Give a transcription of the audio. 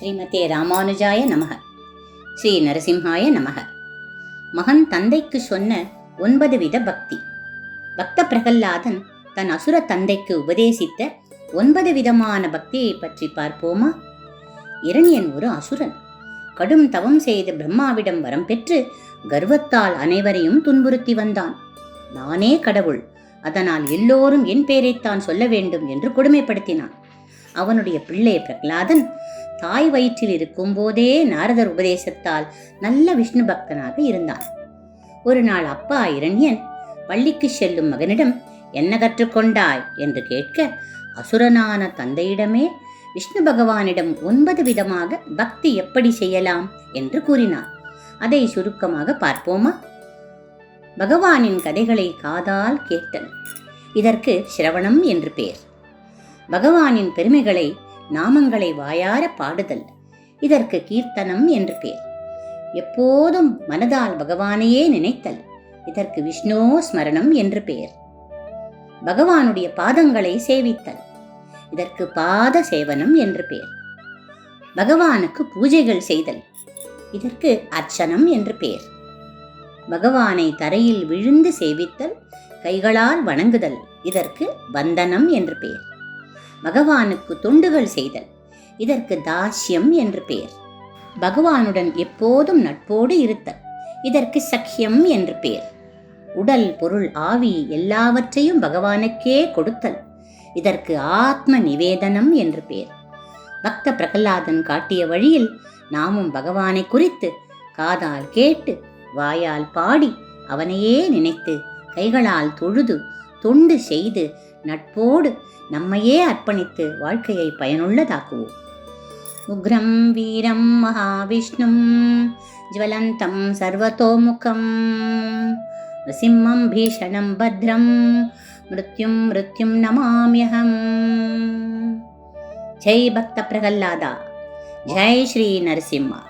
ஸ்ரீமதே ராமானுஜாய நமக. ஸ்ரீ நரசிம்ஹாய நமக. மகன் தந்தைக்கு சொன்ன ஒன்பது வித பக்தி. பக்த பிரகல்லாதன் தன் அசுர தந்தைக்கு உபதேசித்த ஒன்பது விதமான பக்தியை பற்றி பார்ப்போமா? இரணியன் ஒரு அசுரன். கடும் தவம் செய்து பிரம்மாவிடம் வரம் பெற்று கர்வத்தால் அனைவரையும் துன்புறுத்தி வந்தான். நானே கடவுள் அதனால் எல்லோரும் என் பேரைத்தான் சொல்ல வேண்டும் என்று கொடுமைப்படுத்தினான். அவனுடைய பிள்ளை பிரகலாதன் தாய் வயிற்றில் இருக்கும்போதே நாரதர் உபதேசத்தால் நல்ல விஷ்ணு பக்தனாக இருந்தான். ஒரு நாள் அப்பா இரண்யன் பள்ளிக்கு செல்லும் மகனிடம் என்ன கற்றுக்கொண்டாய் என்று கேட்க அசுரனான தந்தையிடமே விஷ்ணு பகவானிடம் ஒன்பது விதமாக பக்தி எப்படி செய்யலாம்? என்று கூறினார் அதை சுருக்கமாக பார்ப்போமா? பகவானின் கதைகளை காதால் கேட்டல் இதற்கு சிரவணம் என்று பெயர். பகவானின் பெருமைகளை நாமங்களை வாயார பாடுதல். இதற்கு கீர்த்தனம் என்று பெயர் எப்போதும் மனதால் பகவானையே நினைத்தல். இதற்கு விஷ்ணு ஸ்மரணம் என்று பெயர் பகவானுடைய பாதங்களை சேவித்தல். இதற்கு பாத சேவனம் என்று பெயர் பகவானுக்கு பூஜைகள் செய்தல். இதற்கு அர்ச்சனம் என்று பெயர் பகவானை தரையில் விழுந்து சேவித்தல். கைகளால் வணங்குதல். இதற்கு வந்தனம் என்று பெயர் பகவானுக்கு தொண்டுகள் செய்தல். இதற்கு தாஸ்யம் என்று பெயர் பகவானுடன் எப்போதும் நட்போடு இருத்தல். இதற்கு சக்கியம் என்று பெயர் உடல் பொருள் ஆவி எல்லாவற்றையும் பகவானுக்கே கொடுத்தல். இதற்கு ஆத்ம நிவேதனம் என்று பெயர் பக்த பிரகலாதன் காட்டிய வழியில் நாமும் பகவானை குறித்து காதால் கேட்டு வாயால் பாடி அவனையே நினைத்து கைகளால் தொழுது தொண்டு செய்து நட்போடு நம்மையே அர்ப்பணித்து வாழ்க்கையை பயனுள்ளதாக்குவோம். உக்ரம் வீரம் மகாவிஷ்ணும் ஜுவலந்தம் சர்வத்தோமுகம் நசிம்மம் பீஷணம் பத்ரம் மிருத்யும் மிருத்யும் நமாமியகம் ஜெய் பக்த பிரகல்லாதா? ஜெய் ஸ்ரீ நரசிம்மா.